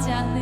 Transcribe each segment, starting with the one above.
家。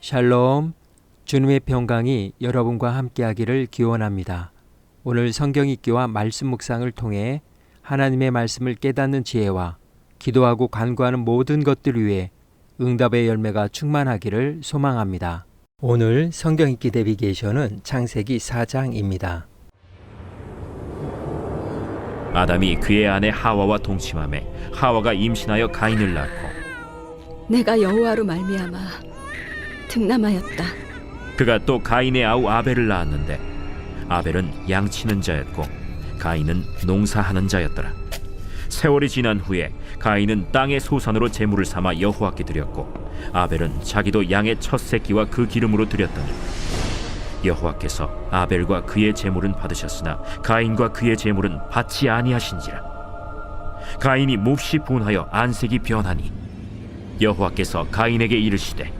샬롬 주님의 평강이 여러분과 함께하기를 기원합니다. 오늘 성경 읽기와 말씀 묵상을 통해 하나님의 말씀을 깨닫는 지혜와 기도하고 간구하는 모든 것들 위해 응답의 열매가 충만하기를 소망합니다. 오늘 성경 읽기 내비게이션은 창세기 4장입니다. 아담이 그의 아내 하와와 동침함에 하와가 임신하여 가인을 낳고 내가 여호와로 말미암아 등남하였다. 그가 또 가인의 아우 아벨을 낳았는데 아벨은 양치는 자였고 가인은 농사하는 자였더라 세월이 지난 후에 가인은 땅의 소산으로 제물을 삼아 여호와께 드렸고 아벨은 자기도 양의 첫 새끼와 그 기름으로 드렸더니 여호와께서 아벨과 그의 제물은 받으셨으나 가인과 그의 제물은 받지 아니하신지라 가인이 몹시 분하여 안색이 변하니 여호와께서 가인에게 이르시되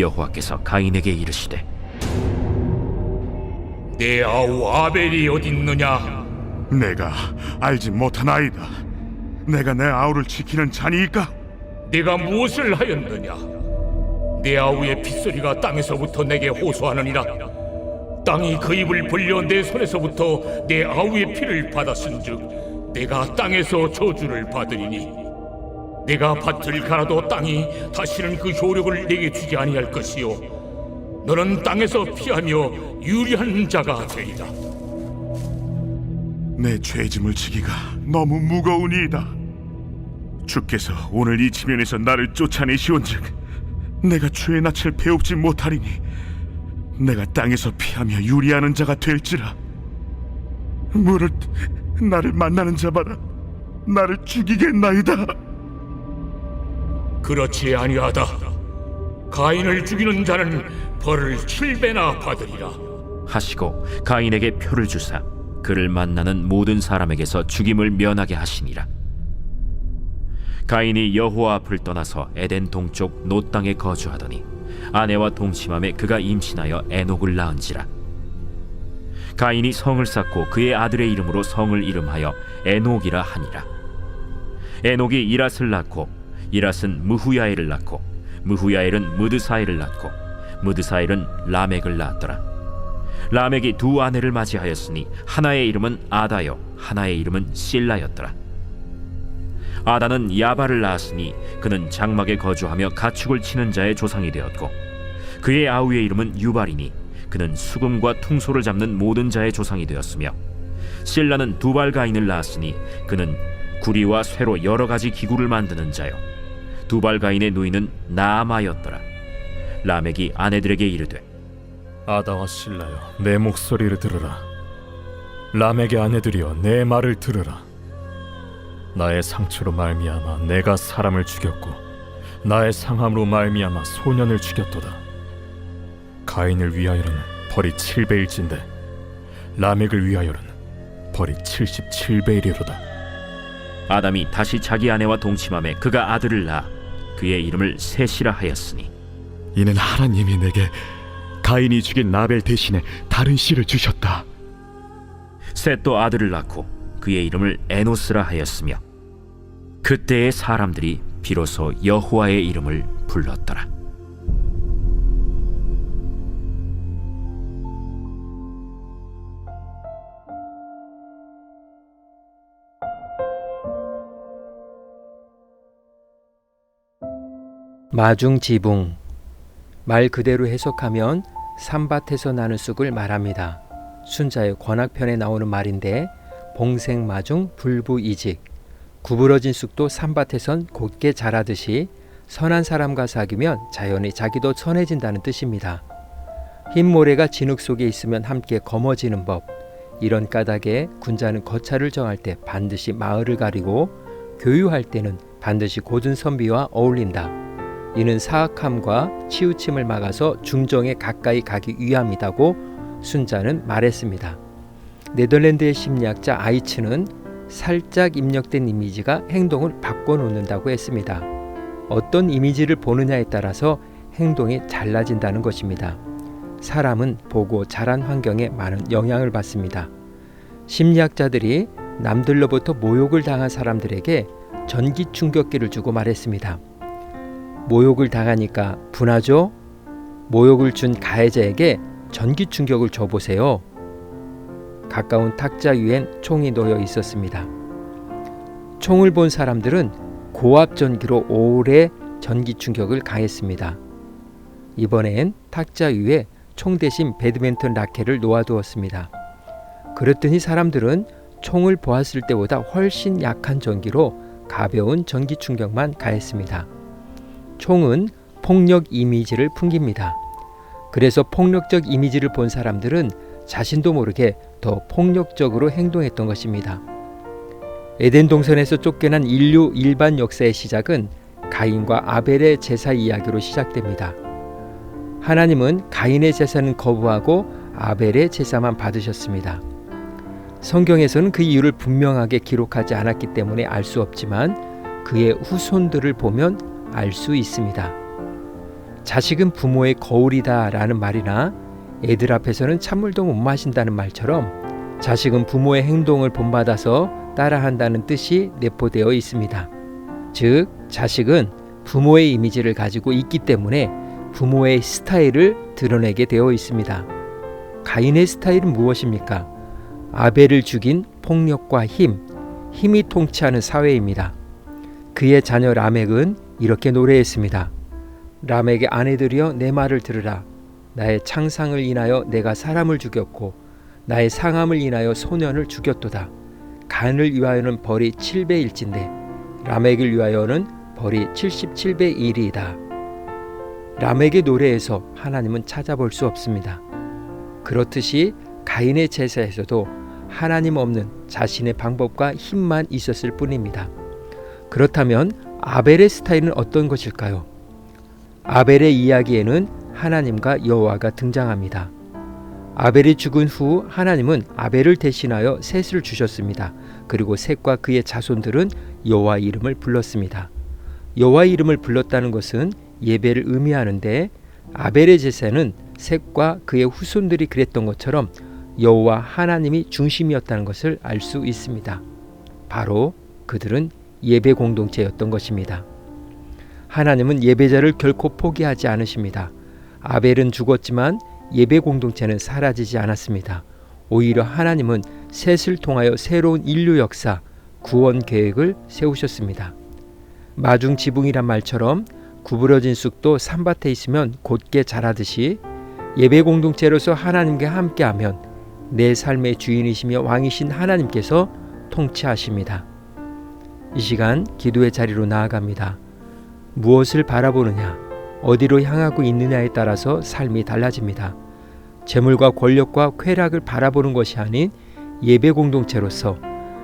여호와께서 가인에게 이르시되 내 아우 아벨이 어딨느냐 내가 알지 못하나이다. 내가 내 아우를 지키는 자니이까? 네가 무엇을 하였느냐? 내 아우의 핏소리가 땅에서부터 내게 호소하느니라. 땅이 그 입을 벌려 내 손에서부터 내 아우의 피를 받았은즉 내가 땅에서 저주를 받으리니 내가 밭을 갈아도 땅이 다시는 그 효력을 내게 주지 아니할 것이요 너는 땅에서 피하며 유리한 자가 되리라. 내 죄짐을 지기가 너무 무거우니이다. 주께서 오늘 이 지면에서 나를 쫓아내시온즉 내가 주의 낯을 배웁지 못하리니 내가 땅에서 피하며 유리하는 자가 될지라. 무릇 나를 만나는 자마다 나를 죽이겠나이다. 그렇지 아니하다. 가인을 죽이는 자는 벌을 칠배나 받으리라. 하시고 가인에게 표를 주사 그를 만나는 모든 사람에게서 죽임을 면하게 하시니라 가인이 여호와 앞을 떠나서 에덴 동쪽 노 땅에 거주하더니 아내와 동침함에 그가 임신하여 에녹을 낳은지라 가인이 성을 쌓고 그의 아들의 이름으로 성을 이름하여 에녹이라 하니라 에녹이 이랏을 낳고 이랏은 무후야엘을 낳고 무후야엘은 무드사엘을 낳고 무드사엘은 라멕을 낳았더라. 라멕이 두 아내를 맞이하였으니 하나의 이름은 아다요 하나의 이름은 실라였더라. 아다는 야발을 낳았으니 그는 장막에 거주하며 가축을 치는 자의 조상이 되었고 그의 아우의 이름은 유발이니 그는 수금과 퉁소를 잡는 모든 자의 조상이 되었으며 실라는 두발 가인을 낳았으니 그는 구리와 쇠로 여러 가지 기구를 만드는 자요 두발가인의 누이는 나아마였더라. 라멕이 아내들에게 이르되 아다와 신라여 내 목소리를 들으라. 라멕의 아내들이여 내 말을 들으라. 나의 상처로 말미암아 내가 사람을 죽였고 나의 상함으로 말미암아 소년을 죽였도다. 가인을 위하여는 벌이 7배일진데 라멕을 위하여는 벌이 77배이리로다. 아담이 다시 자기 아내와 동침함에 그가 아들을 낳아 그의 이름을 셋이라 하였으니 이는 하나님이 내게 가인이 죽인 라벨 대신에 다른 씨를 주셨다. 셋도 아들을 낳고 그의 이름을 에노스라 하였으며 그때의 사람들이 비로소 여호와의 이름을 불렀더라. 마중 지붕 말 그대로 해석하면 산밭에서 나는 쑥을 말합니다. 순자의 권학편에 나오는 말인데 봉생 마중 불부이직 구부러진 쑥도 산밭에선 곧게 자라듯이 선한 사람과 사귀면 자연히 자기도 선해진다는 뜻입니다. 흰 모래가 진흙 속에 있으면 함께 검어지는 법. 이런 까닭에 군자는 거차를 정할 때 반드시 마을을 가리고 교유할 때는 반드시 고든 선비와 어울린다. 이는 사악함과 치우침을 막아서 중정에 가까이 가기 위함이다고 순자는 말했습니다. 네덜란드의 심리학자 아이츠는 살짝 입력된 이미지가 행동을 바꿔놓는다고 했습니다. 어떤 이미지를 보느냐에 따라서 행동이 달라진다는 것입니다. 사람은 보고 자란 환경에 많은 영향을 받습니다. 심리학자들이 남들로부터 모욕을 당한 사람들에게 전기 충격기를 주고 말했습니다. 모욕을 당하니까 분하죠? 모욕을 준 가해자에게 전기 충격을 줘보세요. 가까운 탁자 위엔 총이 놓여 있었습니다. 총을 본 사람들은 고압 전기로 오래 전기 충격을 가했습니다. 이번엔 탁자 위에 총 대신 배드민턴 라켓을 놓아두었습니다. 그랬더니 사람들은 총을 보았을 때보다 훨씬 약한 전기로 가벼운 전기 충격만 가했습니다. 총은 폭력 이미지를 풍깁니다. 그래서 폭력적 이미지를 본 사람들은 자신도 모르게 더 폭력적으로 행동했던 것입니다. 에덴 동산에서 쫓겨난 인류 일반 역사의 시작은 가인과 아벨의 제사 이야기로 시작됩니다. 하나님은 가인의 제사는 거부하고 아벨의 제사만 받으셨습니다. 성경에서는 그 이유를 분명하게 기록하지 않았기 때문에 알 수 없지만 그의 후손들을 보면 알 수 있습니다. 자식은 부모의 거울이다 라는 말이나 애들 앞에서는 찬물도 못 마신다는 말처럼 자식은 부모의 행동을 본받아서 따라한다는 뜻이 내포되어 있습니다. 즉, 자식은 부모의 이미지를 가지고 있기 때문에 부모의 스타일을 드러내게 되어 있습니다. 가인의 스타일은 무엇입니까? 아벨을 죽인 폭력과 힘, 힘이 통치하는 사회입니다. 그의 자녀 라멕은 이렇게 노래했습니다. 라멕의 아내들이여 내 말을 들으라. 나의 창상을 인하여 내가 사람을 죽였고 나의 상함을 인하여 소년을 죽였도다. 간을 위하여는 벌이 7배일진데 라멕을 위하여는 벌이 77배 1이다. 라멕의 노래에서 하나님은 찾아볼 수 없습니다. 그렇듯이 가인의 제사에서도 하나님 없는 자신의 방법과 힘만 있었을 뿐입니다. 그렇다면 아벨의 스타일은 어떤 것일까요? 아벨의 이야기에는 하나님과 여호와가 등장합니다. 아벨이 죽은 후 하나님은 아벨을 대신하여 셋을 주셨습니다. 그리고 셋과 그의 자손들은 여호와 이름을 불렀습니다. 여호와 이름을 불렀다는 것은 예배를 의미하는데 아벨의 제사는 셋과 그의 후손들이 그랬던 것처럼 여호와 하나님이 중심이었다는 것을 알 수 있습니다. 바로 그들은 예배 공동체였던 것입니다. 하나님은 예배자를 결코 포기하지 않으십니다. 아벨은 죽었지만 예배 공동체는 사라지지 않았습니다. 오히려 하나님은 셋을 통하여 새로운 인류 역사, 구원 계획을 세우셨습니다. 마중 지붕이란 말처럼 구부러진 쑥도 산밭에 있으면 곧게 자라듯이 예배 공동체로서 하나님과 함께하면 내 삶의 주인이시며 왕이신 하나님께서 통치하십니다. 이 시간 기도의 자리로 나아갑니다. 무엇을 바라보느냐, 어디로 향하고 있느냐에 따라서 삶이 달라집니다. 재물과 권력과 쾌락을 바라보는 것이 아닌 예배 공동체로서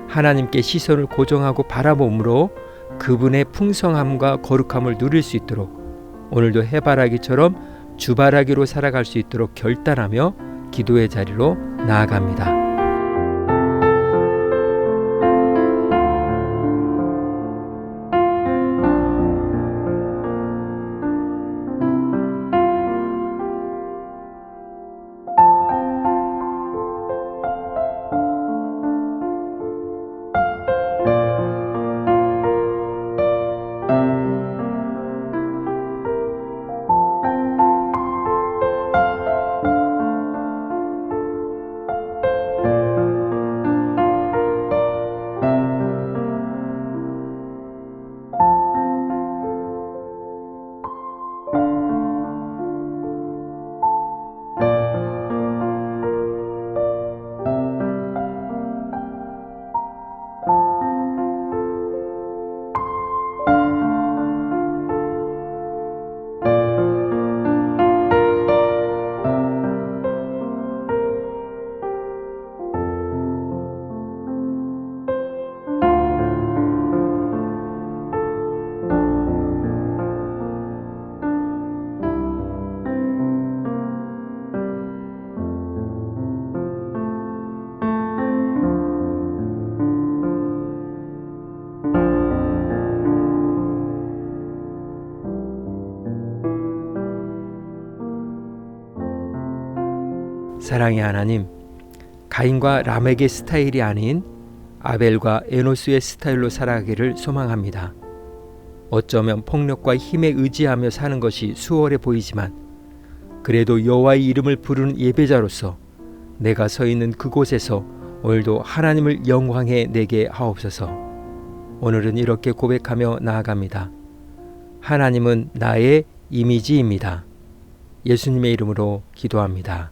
하나님께 시선을 고정하고 바라봄으로 그분의 풍성함과 거룩함을 누릴 수 있도록 오늘도 해바라기처럼 주바라기로 살아갈 수 있도록 결단하며 기도의 자리로 나아갑니다. 사랑의 하나님, 가인과 라멕의 스타일이 아닌 아벨과 에노스의 스타일로 살아가기를 소망합니다. 어쩌면 폭력과 힘에 의지하며 사는 것이 수월해 보이지만 그래도 여호와의 이름을 부르는 예배자로서 내가 서 있는 그곳에서 오늘도 하나님을 영광해 내게 하옵소서. 오늘은 이렇게 고백하며 나아갑니다. 하나님은 나의 이미지입니다. 예수님의 이름으로 기도합니다.